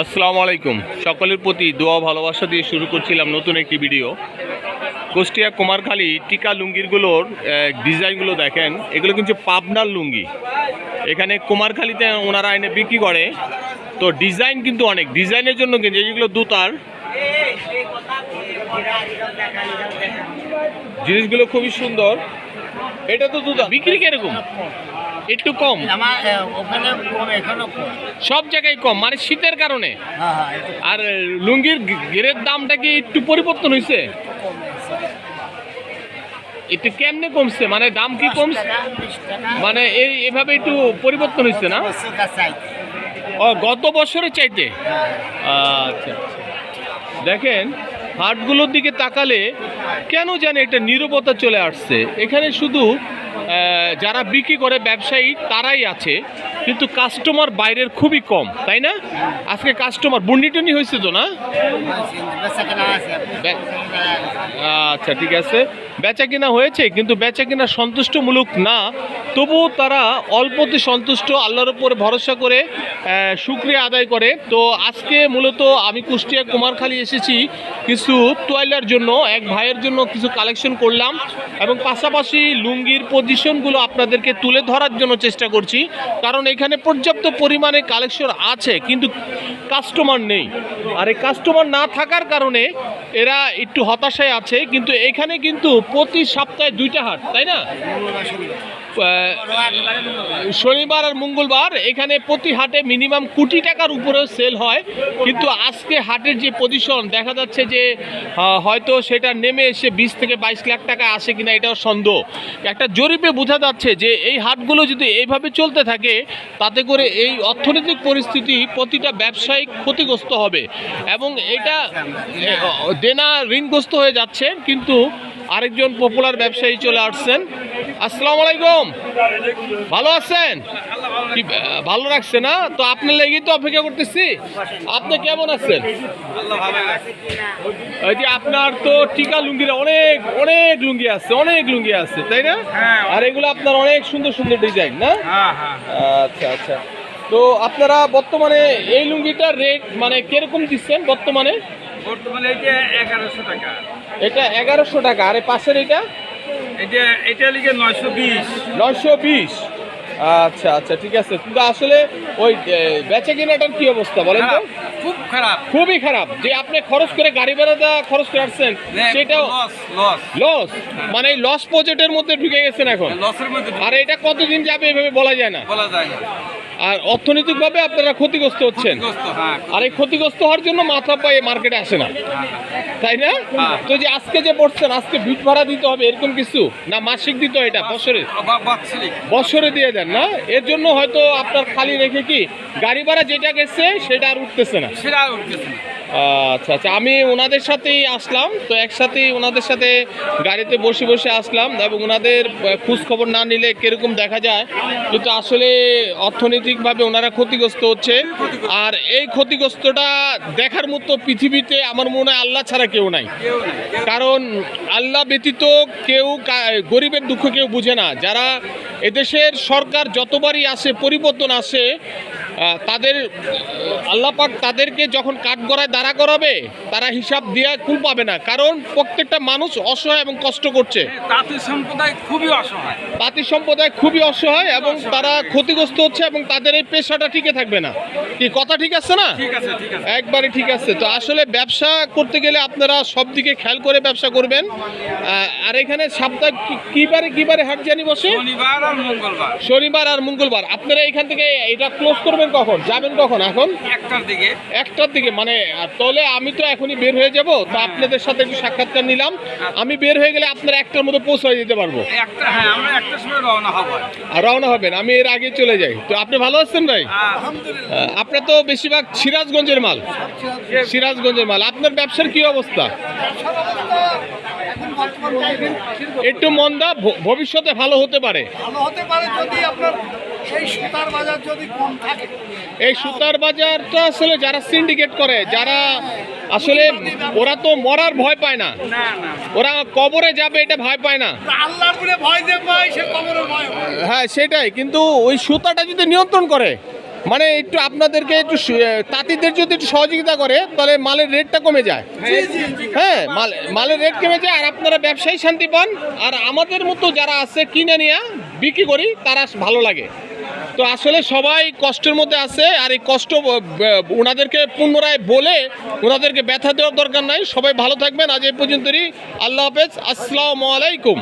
আসসালামু আলাইকুম। সকলের প্রতি দোয়া ভালোবাসা দিয়ে শুরু করছিলাম নতুন একটি ভিডিও। কুষ্টিয়া কুমারখালী টিকা লুঙ্গিরগুলোর ডিজাইনগুলো দেখেন, এগুলো কিন্তু পাবনার লুঙ্গি। এখানে কুমারখালীতে ওনারা এনে বিক্রি করে। তো ডিজাইন কিন্তু অনেক। ডিজাইনের জন্য কিন্তু যেগুলো দুতার, জিনিসগুলো খুবই সুন্দর। এটা তো দুতার। বিক্রি কীরকম? একটু কম? আমার ওখানে কম এখানেও কম। সব জায়গায় কম মানে শীতের কারণে? হ্যাঁ হ্যাঁ একটু আর লুঙ্গির গেরের দামটা কি একটু পরিবর্তন হয়েছে একটু কেমনে কমছে? মানে দাম কি কমছে? মানে এই এভাবে একটু পরিবর্তন হয়েছে না। ও গত বছরের চাইতে? হ্যাঁ। আচ্ছা। দেখেন হাটগুলোর দিকে তাকালে কেন জানে এটা নীরবতা চলে আসছে? এখানে শুধু যারা বিক্রি করে ব্যবসায়ী তারাই আছে। কিন্তু কাস্টমার বাইরের খুবই কম তাই না? আজকে কাস্টমার বুন্ডিটনি হয়েছে তো না? আচ্ছা ঠিক আছে। বেচা কিনা হয়েছে, কিন্তু বেচা কিনা সন্তুষ্টমূলক না। তবুও তারা অল্পতে সন্তুষ্ট, আল্লাহর উপরে ভরসা করে শুক্রিয়া আদায় করে। তো আজকে মূলত আমি কুষ্টিয়া কুমারখালী এসেছি কিছু তোয়াইলার জন্য, এক ভাইয়ের জন্য কিছু কালেকশন করলাম এবং পাশাপাশি লুঙ্গির পজিশনগুলো আপনাদেরকে তুলে ধরার জন্য চেষ্টা করছি। কারণ এখানে পর্যাপ্ত পরিমাণে কালেকশন আছে, কিন্তু কাস্টমার নেই। আর এই কাস্টমার না থাকার কারণে এরা একটু হতাশায় আছে, কিন্তু এখানে কিন্তু প্রতি সপ্তাহে দুইটা হাট, তাই না? শনিবার আর মঙ্গলবার, এখানে প্রতি হাটে মিনিমাম কোটি টাকার উপরেও সেল হয়। কিন্তু আজকে হাটের যে পজিশন, দেখা যাচ্ছে যে হয়তো সেটা নেমে এসে বিশ থেকে বাইশ লাখ টাকা আসে কিনা এটাও সন্দেহ। একটা জরিপে বোঝা যাচ্ছে যে, এই হাটগুলো যদি এইভাবে চলতে থাকে, তাতে করে এই অর্থনৈতিক পরিস্থিতি প্রতিটা ব্যবসায়িক ক্ষতিগ্রস্ত হবে। এবং এটা দেনা ঋণগ্রস্ত হয়ে যাচ্ছে, কিন্তু আরেকজন পপুলার ব্যবসায়ী চলে আসছেন। আসসালামু আলাইকুম। ভালো আছেন? কি ভালো রাখছে না? তো আপনার লেগেই তো অপেক্ষা করতেছি। আপনি কেমন আছেন? ওই যে আপনার তো টিকা লুঙ্গির অনেক অনেক লুঙ্গি আছে অনেক লুঙ্গি আছে তাই না? আর এগুলো আপনার অনেক সুন্দর সুন্দর ডিজাইন না? আচ্ছা আচ্ছা। তো আপনারা বর্তমানে এই লুঙ্গিটার রেট মানে কীরকম দিচ্ছেন বর্তমানে? বর্তমানে এটা এগারোশো টাকা। এটা এগারোশো টাকা আর পাশের এটা? এটা এটা লিগে নয়শো বিশ। নয়শো বিশ। আচ্ছা আচ্ছা ঠিক আছে। কিন্তু আসলে ওই বেচে কিনাটার কি অবস্থা বলেন তো? খুব খারাপ। খুবই খারাপ। যে আপনি খরচ করে গাড়ি ভাড়াটা খরচ করে আসছেন সেটাও লস লস মানে লস প্রজেক্টের মধ্যে ঢুকে গেছেন এখন? লসের মধ্যে আর এটা কতদিন যাবে এভাবে বলা যায় না? বলা যায় না। আর অর্থনৈতিকভাবে আপনারা ক্ষতিগ্রস্ত হচ্ছেন। হ্যাঁ আর এই ক্ষতিগ্রস্ত হওয়ার জন্য মাথা পায়ে মার্কেটে আসে না। তাই না? হ্যাঁ। তো যে আজকে যে পড়ছেন আজকে ভিট ভাড়া দিতে হবে এরকম কিছু? না মাসিক দিতে হয় এটা? বছরে? বছরে দিয়ে দেন না? এর জন্য হয়তো আপনার খালি রেখে কি গাড়ি ভাড়া যেটা গেছে সেটা আর উঠতেছে না। সেটা আর উঠতেছে না। আচ্ছা আচ্ছা আমি ওনাদের সাথেই আসলাম। তো একসাথেই ওনাদের সাথে গাড়িতে বসে বসে আসলাম এবং ওনাদের খোঁজ খবর না নিলে কীরকম দেখা যায়? কিন্তু আসলে অর্থনৈতিকভাবে ওনারা ক্ষতিগ্রস্ত হচ্ছে। আর এই ক্ষতিগ্রস্তটা দেখার মতো পৃথিবীতে আমার মনে হয় আল্লাহ ছাড়া কেউ নাই। কারণ আল্লাহ ব্যতীত কেউ গরিবের দুঃখ কেউ বুঝে না। যারা এদেশের সরকার যতবারই আসে, পরিবর্তন আসে তাদের আল্লাহ পাক তাদেরকে যখন কাঠগড়ায় দাঁড়া করাবে তারা হিসাব দিয়ে কুল পাবে না। কারণ প্রত্যেকটা মানুষ অসহায় এবং কষ্ট করছে। তাঁতি সম্প্রদায় খুবই অসহায়। তাঁতি সম্প্রদায় খুবই অসহায় এবং তারা ক্ষতিগ্রস্ত হচ্ছে এবং তাদের এই পেশাটা টিকে থাকবে না। কি কথা ঠিক আছে না? ঠিক আছে ঠিক আছে। একবারে ঠিক আছে। তো আসলে ব্যবসা করতে গেলে আপনারা সব দিকে খেয়াল করে ব্যবসা করবেন। আর এখানে সপ্তাহ কি- কি বারে কি বারে হাট জানি বসে? শনিবার আর মঙ্গলবার। শনিবার আর মঙ্গলবার। আপনারা এখান থেকে এটা ক্লোজ করবেন। কখন? যাবেন কখন এখন? একটার দিকে। একটার দিকে মানে তাহলে আমি তো এখনই বের হয়ে যাব তো আপনাদের সাথে একটু সাক্ষাৎকার নিলাম। আমি বের হয়ে গেলে আপনার একটার মধ্যে পৌঁছে যেতে পারব। একটা হ্যাঁ আমরা একটার সময় রওনা হব। রওনা হবেন আমি এর আগে চলে যাই। তো আপনি ভালো আছেন ভাই? আপনার তো বেশিরভাগ সিরাজগঞ্জের মাল। সিরাজগঞ্জের মাল। আপনার ব্যবসার কি অবস্থা একটু মন্দা ভ- ভবিষ্যতে ভালো হতে পারে। ভালো হতে পারে যদি আপনার এই সুতার বাজার যদি কম থাকে। এই সুতার বাজারটা আসলে যারা সিন্ডিকেট করে যারা আসলে ওরা তো মরার ভয় পায় না। না না ওরা কবরে যাবে এটা ভয় পায় না। আল্লাহর ভয় যে পায় সে কবরের ভয় হ্যাঁ সেটাই। কিন্তু ওই সুতাটা যদি নিয়ন্ত্রণ করে মানে একটু আপনাদেরকে একটু তাঁতিদের যদি একটু সহযোগিতা করে, তাহলে মালের রেটটা কমে যায়। হ্যাঁ মাল, মালের রেট কমে যায়, আর আপনারা ব্যবসায়ী শান্তি পান, আর আমাদের মতো যারা আছে কিনে নিয়ে বিক্রি করি, তারা ভালো লাগে। তো আসলে সবাই কষ্টের মধ্যে আছে, আর এই কষ্ট ওনাদেরকে পুনরায় বলে ওনাদেরকে ব্যথা দেওয়ার দরকার নাই। সবাই ভালো থাকবেন। আজ এই পর্যন্তই। আল্লাহ হাফেজ। আসসালামু আলাইকুম।